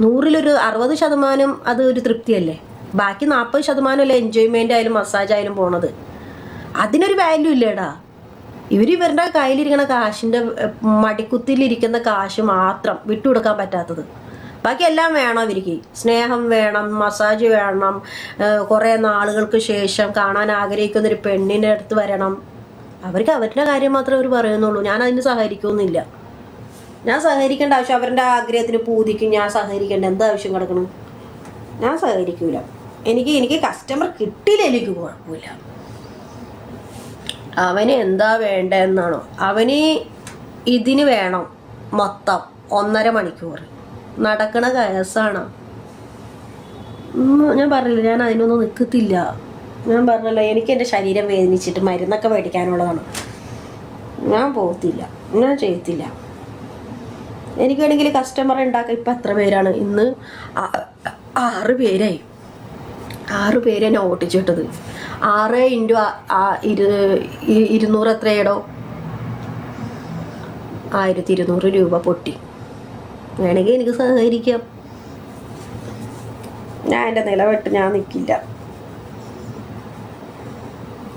നൂറിലൊരു അറുപത് ശതമാനം അത് ഒരു തൃപ്തിയല്ലേ? ബാക്കി നാൽപ്പത് ശതമാനമല്ലേ എൻജോയ്മെന്റ് ആയാലും മസാജ് ആയാലും പോണത്. അതിനൊരു വാല്യൂ ഇല്ലേടാ. ഇവർ ഇവരുടെ കയ്യിലിരിക്കുന്ന കാശിന്റെ മടിക്കുത്തിലിരിക്കുന്ന കാശ് മാത്രം വിട്ടുകൊടുക്കാൻ പറ്റാത്തത്. ബാക്കി എല്ലാം വേണം ഇവർക്ക്. സ്നേഹം വേണം മസാജ് വേണം കുറേ നാളുകൾക്ക് ശേഷം കാണാൻ ആഗ്രഹിക്കുന്ന ഒരു പെണ്ണിന്റെ അടുത്ത് വരണം. അവർക്ക് അവരുടെ കാര്യം മാത്രമേ അവർ പറയുന്നുള്ളൂ. ഞാൻ അതിന് സഹകരിക്കുന്നില്ല ഞാൻ സഹകരിക്കേണ്ട ആവശ്യം അവരുടെ ആഗ്രഹത്തിന് പൂതിക്കും ഞാൻ സഹകരിക്കേണ്ട. എന്ത് ആവശ്യം കിടക്കണം? ഞാൻ സഹകരിക്കൂല. എനിക്ക് എനിക്ക് കസ്റ്റമർ കിട്ടില്ല എനിക്ക് കുഴപ്പമില്ല. അവന് എന്താ വേണ്ടതെന്നാണോ അവന് ഇതിന് വേണം മൊത്തം ഒന്നര മണിക്കൂർ. നടക്കണ കേസാണ്. ഞാൻ പറഞ്ഞില്ല ഞാൻ അതിനൊന്നും നിൽക്കത്തില്ല ഞാൻ പറഞ്ഞല്ലോ എനിക്ക് എന്റെ ശരീരം വേദനിച്ചിട്ട് മരുന്നൊക്കെ മേടിക്കാനുള്ളതാണ്. ഞാൻ പോകത്തില്ല. ഞാൻ ചെയ്യത്തില്ല. എനിക്ക് വേണമെങ്കിൽ കസ്റ്റമർ ഉണ്ടാക്കാൻ ഇപ്പം എത്ര പേരാണ്? ഇന്ന് ആറ് പേരായി. ആറ് പേര് എന്നെ ഓട്ടിച്ചിട്ടത് ആറ് ഇന്റു ഇരുന്നൂറ് എത്രയാടോ? ആയിരത്തി ഇരുന്നൂറ് രൂപ പൊട്ടി. വേണമെങ്കിൽ എനിക്ക് സഹകരിക്കാം. ഞാൻ എന്റെ നിലവിട്ട് ഞാൻ നിൽക്കില്ല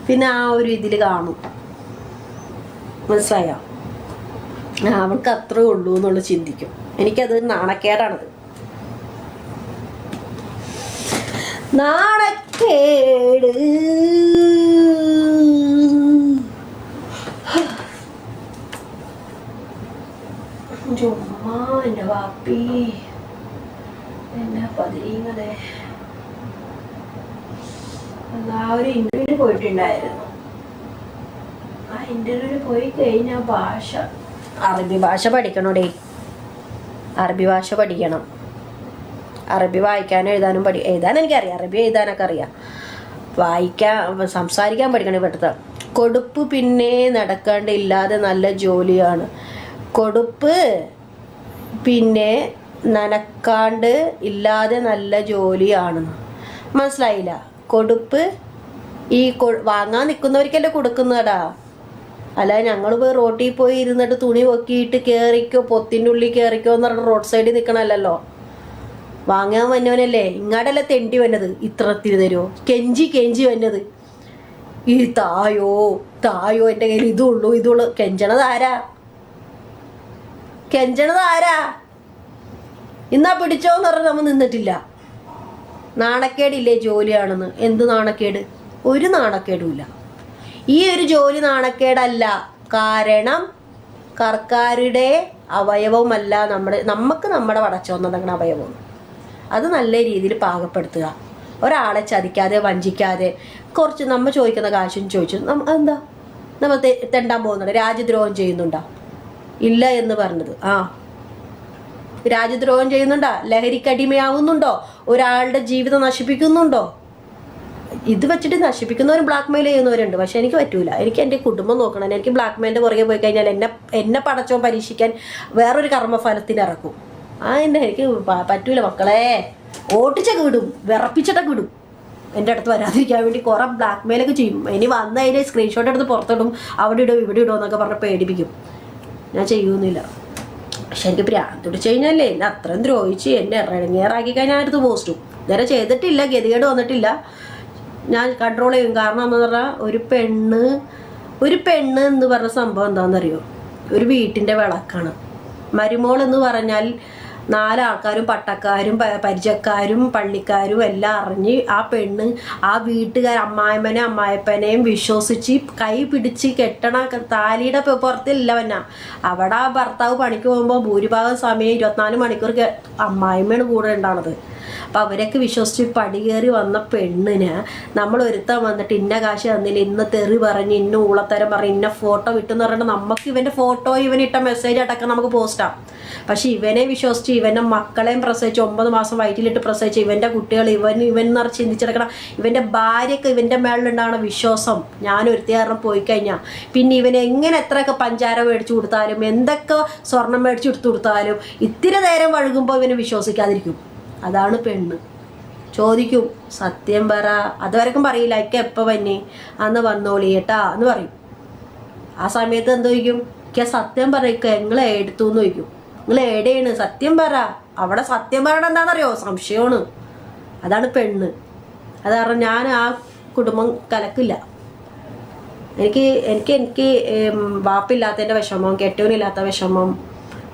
പിന്നെ ആ ഒരു ഇതിൽ കാണും. മനസ്സിലായോ? അവൾക്ക് അത്രേ ഉള്ളൂ എന്നുള്ള ചിന്തിക്കും. എനിക്കത് നാണക്കേടാണത്. നാണക്കേട്. ചുമ്മാ എന്റെ വാപ്പി. എന്നാ പതിരീങ്ങളെ? ആ ഒരു ഇന്റർവ്യൂവിന് പോയിട്ടുണ്ടായിരുന്നു. ആ ഇന്റർവ്യൂവിന് പോയി കഴിഞ്ഞ ഭാഷ അറബി ഭാഷ പഠിക്കണോടേ? അറബി ഭാഷ പഠിക്കണം. അറബി വായിക്കാനും എഴുതാനും പഠി എഴുതാൻ എനിക്കറിയാം. അറബി എഴുതാനൊക്കെ അറിയാം. വായിക്കാൻ സംസാരിക്കാൻ പഠിക്കണം ഇവിടുത്തെ. കൊടുപ്പ് പിന്നെ നടക്കാണ്ട് ഇല്ലാതെ നല്ല ജോലിയാണ്. കൊടുപ്പ് പിന്നെ നനക്കാണ്ട് ഇല്ലാതെ നല്ല ജോലിയാണ്. മനസ്സിലായില്ല? കൊടുപ്പ് ഈ വാങ്ങാൻ നിൽക്കുന്നവർക്കല്ലേ കൊടുക്കുന്നതാടാ. അല്ല ഞങ്ങൾ പോയി റോട്ടിൽ പോയി ഇരുന്നിട്ട് തുണി പൊക്കിയിട്ട് കയറിക്കോ പൊത്തിന്റെ ഉള്ളിൽ കയറിക്കോ എന്ന് പറഞ്ഞിട്ട് റോഡ് സൈഡിൽ നിൽക്കണമല്ലോ വാങ്ങാൻ വന്നവനല്ലേ ഇങ്ങാടല്ലേ തെണ്ടി വന്നത്? ഇത്രത്തിന് തരുമോ കെഞ്ചി കെഞ്ചി വന്നത്. ഈ തായോ തായോ എന്റെ കയ്യിൽ ഇതുള്ളൂ ഇതുള്ളൂ. കെഞ്ചണത് ആരാ? കെഞ്ചണത് ആരാ? ഇന്നാ പിടിച്ചോന്ന് പറഞ്ഞ് നമ്മൾ നിന്നിട്ടില്ല. നാണക്കേടില്ലേ ജോലിയാണെന്ന്? എന്ത് നാണക്കേട്? ഒരു നാണക്കേടുമില്ല ഈ ഒരു ജോലി നാണക്കേടല്ല. കാരണം കർക്കാരുടെ അവയവമല്ല നമ്മുടെ നമുക്ക് നമ്മുടെ വടച്ചോന്നതങ്ങനെ അവയവം. അത് നല്ല രീതിയിൽ പാകപ്പെടുത്തുക. ഒരാളെ ചതിക്കാതെ വഞ്ചിക്കാതെ കുറച്ച് നമ്മൾ ചോദിക്കുന്ന കാശും ചോദിച്ചു എന്താ നമ്മൾ തെണ്ടാൻ പോകുന്നുണ്ട്. രാജ്യദ്രോഹം ചെയ്യുന്നുണ്ടോ? ഇല്ല എന്ന് പറഞ്ഞത്. ആ. രാജ്യദ്രോഹം ചെയ്യുന്നുണ്ടോ? ലഹരിക്കടിമയാവുന്നുണ്ടോ? ഒരാളുടെ ജീവിതം നശിപ്പിക്കുന്നുണ്ടോ? ഇത് വെച്ചിട്ട് നശിപ്പിക്കുന്നവരും ബ്ലാക്ക് മെയിൽ ചെയ്യുന്നവരുണ്ട്. പക്ഷെ എനിക്ക് പറ്റൂല. എനിക്ക് എന്റെ കുടുംബം നോക്കണം. എനിക്ക് ബ്ലാക്ക് മെയിലിന്റെ പുറകെ പോയി കഴിഞ്ഞാൽ എന്നെ എന്നെ പടച്ചോ പരീക്ഷിക്കാൻ വേറൊരു കർമ്മഫലത്തിന് ഇറക്കും. ആ എന്നെ എനിക്ക് പറ്റൂല മക്കളെ. ഓട്ടിച്ചൊക്കെ വിടും. വിറപ്പിച്ചിട്ടൊക്കെ വിടും. എന്റെ അടുത്ത് വരാതിരിക്കാൻ വേണ്ടി കുറേ ബ്ലാക്ക് മെയിലൊക്കെ ചെയ്യും. ഇനി വന്ന് അതിന്റെ സ്ക്രീൻഷോട്ട് എടുത്ത് പുറത്തിടും. അവിടെ ഇടും ഇവിടെ ഇടും എന്നൊക്കെ പറഞ്ഞ് പേടിപ്പിക്കും. ഞാൻ ചെയ്യുന്നില്ല. പക്ഷെ എനിക്ക് പ്രാന്ത് പിടിച്ചു കഴിഞ്ഞാലേ എന്നെ അത്രയും ദ്രോഹിച്ച് എന്നെ ഇറങ്ങിയറാക്കി കഴിഞ്ഞാൽ അടുത്ത് പോസ്റ്റും. ഇതുവരെ ചെയ്തിട്ടില്ല. ഗതികേട് വന്നിട്ടില്ല. ഞാൻ കൺട്രോൾ ചെയ്യും. കാരണം എന്ന് പറഞ്ഞാൽ ഒരു പെണ്ണ് ഒരു പെണ്ണ് എന്ന് പറഞ്ഞ സംഭവം എന്താണെന്നറിയോ ഒരു വീട്ടിന്റെ വിളക്കാണ്. മരുമോൾ എന്ന് പറഞ്ഞാൽ നാലാൾക്കാരും പട്ടക്കാരും പരിചയക്കാരും പള്ളിക്കാരും എല്ലാം അറിഞ്ഞ് ആ പെണ്ണ് ആ വീട്ടുകാർ അമ്മായമ്മനെ അമ്മായിപ്പനെയും വിശ്വസിച്ച് കൈ പിടിച്ച് കെട്ടണ താലിയുടെ പുറത്തില്ലവന അവിടെ ആ ഭർത്താവ് പണിക്ക് പോകുമ്പോൾ ഭൂരിഭാഗം സമയം ഇരുപത്തിനാല് മണിക്കൂർ അമ്മായിമ്മയാണ് കൂടെ ഉണ്ടാണത് അപ്പം അവരൊക്കെ വിശ്വസിച്ച് പടി കയറി വന്ന പെണ്ണിന് നമ്മൾ ഒരുത്താൻ വന്നിട്ട് ഇന്ന കാശ് തന്നില്ല ഇന്ന് തെറി പറഞ്ഞ് ഇന്ന ഊളത്തരം പറഞ്ഞ് ഇന്ന ഫോട്ടോ വിട്ടെന്ന് പറഞ്ഞിട്ട് നമുക്ക് ഇവന്റെ ഫോട്ടോ ഇവനിട്ട മെസ്സേജ് അടക്കം നമുക്ക് പോസ്റ്റാം പക്ഷെ ഇവനെ വിശ്വസിച്ച് ഇവന്റെ മക്കളെയും പ്രസവിച്ച് ഒമ്പത് മാസം വയറ്റിലിട്ട് പ്രസവിച്ച് ഇവന്റെ കുട്ടികൾ ഇവൻ ഇവൻ നിറച്ച് ചിന്തിച്ചെടുക്കണം ഇവന്റെ ഭാര്യക്ക് ഇവന്റെ മേളിലുണ്ടാണ് വിശ്വാസം ഞാൻ ഒരുത്തി കാരണം പോയി കഴിഞ്ഞാൽ പിന്നെ ഇവൻ എങ്ങനെ എത്രയൊക്കെ പഞ്ചാര മേടിച്ചു കൊടുത്താലും എന്തൊക്കെ സ്വർണം മേടിച്ചു കൊടുത്തു കൊടുത്താലും ഇത്തിരി നേരം വഴുകുമ്പോൾ ഇവനെ വിശ്വസിക്കാതിരിക്കും. അതാണ് പെണ്ണ്. ചോദിക്കും സത്യം പറ. അതുവരക്കും പറയില്ല. ഇക്ക എപ്പോൾ വന്നെ? അന്ന് വന്നോളി ഏട്ടാ എന്ന് പറയും. ആ സമയത്ത് എന്ത് ചോദിക്കും? ഇക്ക സത്യം പറയിക്ക നിങ്ങൾ എടുത്തു എന്ന് ചോദിക്കും. നിങ്ങൾ എവിടെയാണ് സത്യം പറ. അവിടെ സത്യം പറയണ എന്താണെന്നറിയോ? സംശയമാണ്. അതാണ് പെണ്ണ്. അത് കാരണം ഞാൻ ആ കുടുംബം കലക്കില്ല. എനിക്ക് എനിക്ക് എനിക്ക് വാപ്പില്ലാത്തതിന്റെ വിഷമം കെട്ടവനില്ലാത്ത വിഷമം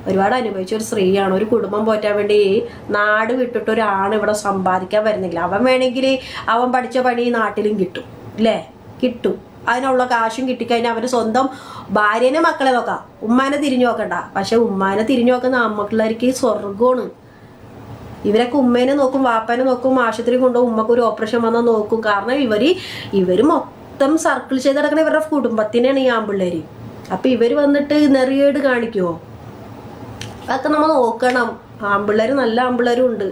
ഒരുപാട് അനുഭവിച്ച ഒരു സ്ത്രീയാണ്. ഒരു കുടുംബം പോറ്റാൻ വേണ്ടി നാട് വിട്ടിട്ട് ഒരാണ് ഇവിടെ സമ്പാദിക്കാൻ വരുന്നില്ല. അവൻ വേണമെങ്കിൽ അവൻ പഠിച്ച പണി നാട്ടിലും കിട്ടും അല്ലേ കിട്ടും. അതിനുള്ള കാശും കിട്ടിക്കഴിഞ്ഞാൽ അവന് സ്വന്തം ഭാര്യനെ മക്കളെ നോക്കാം. ഉമ്മാനെ തിരിഞ്ഞു നോക്കണ്ട. പക്ഷെ ഉമ്മാനെ തിരിഞ്ഞു നോക്കുന്ന അമ്മക്കുള്ളവർക്ക് സ്വർഗമാണ് ഇവരൊക്കെ ഉമ്മേനെ നോക്കും വാപ്പനെ നോക്കും ആശുപത്രി കൊണ്ടുപോകും ഉമ്മക്ക് ഒരു ഓപ്പറേഷൻ വന്നാൽ നോക്കും. കാരണം ഇവർ ഇവർ മൊത്തം സർക്കിൾ ചെയ്ത് നടക്കുന്ന ഇവരുടെ കുടുംബത്തിനെയാണ് ഈ ആമ്പിള്ളേര് അപ്പൊ ഇവർ വന്നിട്ട് നെറിയേട് കാണിക്കുമോ അതൊക്കെ നമ്മൾ നോക്കണം. ആമ്പിള്ളേർ നല്ല ആമ്പിള്ളേരും ഉണ്ട്.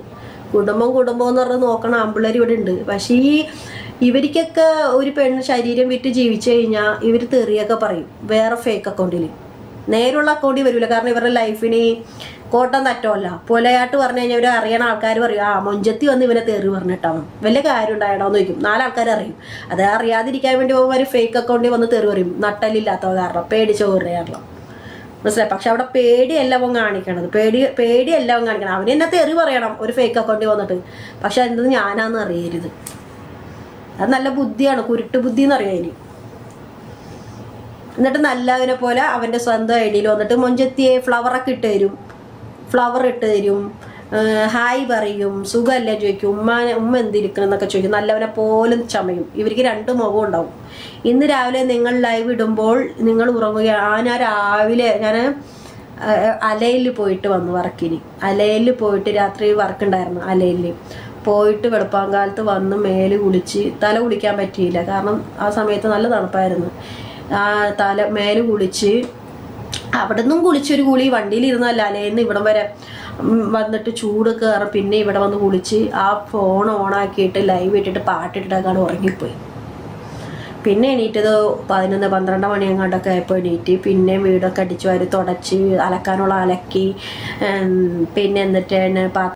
കുടുംബം കുടുംബം എന്ന് പറഞ്ഞ് നോക്കണം ആമ്പിള്ളേർ ഇവിടെ ഉണ്ട്. പക്ഷേ ഈ ഇവർക്കൊക്കെ ഒരു പെണ്ണ് ശരീരം വിറ്റ് ജീവിച്ചു കഴിഞ്ഞാൽ ഇവർ തെറിയൊക്കെ പറയും. വേറെ ഫേക്ക് അക്കൗണ്ടിൽ നേരുള്ള അക്കൗണ്ടിൽ വരില്ല കാരണം ഇവരുടെ ലൈഫിന് കോട്ടം തറ്റമല്ല. പൊലയാട്ട് പറഞ്ഞു കഴിഞ്ഞാൽ ഇവർ അറിയണ ആൾക്കാർ പറയും ആ മൊഞ്ചത്തി വന്ന് ഇവനെ തെറി പറഞ്ഞിട്ടാണ് വലിയ കാര്യം ഉണ്ടായടോ എന്ന് ചോദിക്കും. നാലാൾക്കാർ അറിയും. അത് അറിയാതിരിക്കാൻ വേണ്ടി പോകുമ്പോൾ ഒരു ഫേക്ക് അക്കൗണ്ടിൽ വന്ന് തെറി പറയും. നട്ടലില്ലാത്ത കാരണം പേടിച്ച ഒരു മനസ്സിലായി? പക്ഷെ അവിടെ പേടിയല്ല അവൻ കാണിക്കണത്. പേടി പേടിയല്ല അവൻ കാണിക്കണം അവന് എന്നെ തെറി പറയണം ഒരു ഫേക്ക് അക്കൗണ്ടിൽ വന്നിട്ട്. പക്ഷെ എന്തെന്ന് ഞാനാന്ന് അറിയരുത്. അത് നല്ല ബുദ്ധിയാണ് കുരുട്ട് ബുദ്ധി എന്ന് അറിയാം ഇനി. എന്നിട്ട് നല്ലതിനെ പോലെ അവന്റെ സ്വന്തം ഐഡിയയിൽ വന്നിട്ട് മൊഞ്ചത്തിയെ ഫ്ലവറൊക്കെ ഇട്ട് തരും. ഫ്ലവർ ഇട്ട് തരും. ഹായ് പറയും സുഖമല്ലേ ചോദിക്കും ഉമ്മ ഉമ്മ എന്തിരിക്കണം എന്നൊക്കെ ചോദിക്കും. നല്ലവനെ പോലും ചമയും. ഇവർക്ക് രണ്ട് മുഖം ഉണ്ടാവും. ഇന്ന് രാവിലെ നിങ്ങൾ ലൈവ് ഇടുമ്പോൾ നിങ്ങൾ ഉറങ്ങുകയാണ് ആ ഞാൻ രാവിലെ ഞാൻ അലയിൽ പോയിട്ട് വന്നു വർക്കിന്. അലയിൽ പോയിട്ട് രാത്രി വർക്ക് ഉണ്ടായിരുന്നു അലയിൽ. പോയിട്ട് വെളുപ്പാങ്കാലത്ത് വന്ന് മേൽ കുളിച്ച് തല കുളിക്കാൻ പറ്റിയില്ല. കാരണം ആ സമയത്ത് നല്ല തണുപ്പായിരുന്നു. ആ തല മേൽ കുളിച്ച് അവിടെ നിന്നും കുളിച്ചൊരു കുളി വണ്ടിയിൽ ഇരുന്നല്ല അലയിൽ നിന്ന് ഇവിടം വരെ. വന്നിട്ട് ചൂട് കയറി പിന്നെ ഇവിടെ വന്ന് കുളിച്ച് ആ ഫോൺ ഓണാക്കിയിട്ട് ലൈവ് ഇട്ടിട്ട് പാട്ടിട്ടിട്ടൊക്കെയാണ് ഉറങ്ങിപ്പോയി. പിന്നെ എണീറ്റത് പതിനൊന്ന് പന്ത്രണ്ട് മണി അങ്ങോട്ടൊക്കെ ആയപ്പോൾ എണീറ്റ് പിന്നെ വീടൊക്കെ അടിച്ചു വാരി തുടച്ച് അലക്കാനുള്ള അലക്കി പിന്നെ എന്നിട്ടാണ് പാത്രം